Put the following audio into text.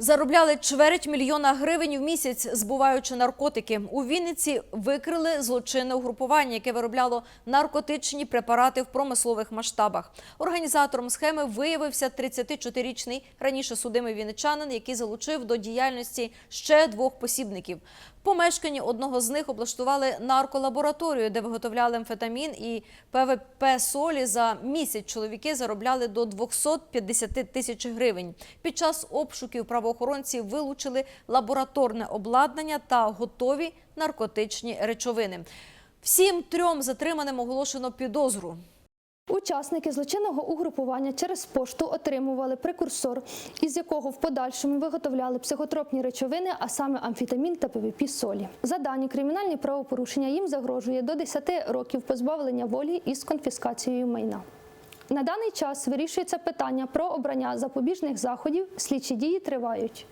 Заробляли чверть мільйона гривень в місяць, збуваючи наркотики. У Вінниці викрили злочинне угрупування, яке виробляло наркотичні препарати в промислових масштабах. Організатором схеми виявився 34-річний раніше судимий вінничанин, який залучив до діяльності ще двох посібників. В одного з них облаштували нарколабораторію, де виготовляли амфетамін і ПВП солі. За місяць чоловіки заробляли до 250 тисяч гривень. Під час обшуків правоохоронці вилучили лабораторне обладнання та готові наркотичні речовини. Всім трьом затриманим оголошено підозру. Учасники злочинного угрупування через пошту отримували прекурсор, із якого в подальшому виготовляли психотропні речовини, а саме амфетамін та ПВП солі. За дані кримінальні правопорушення їм загрожує до 10 років позбавлення волі із конфіскацією майна. На даний час вирішується питання про обрання запобіжних заходів. Слідчі дії тривають.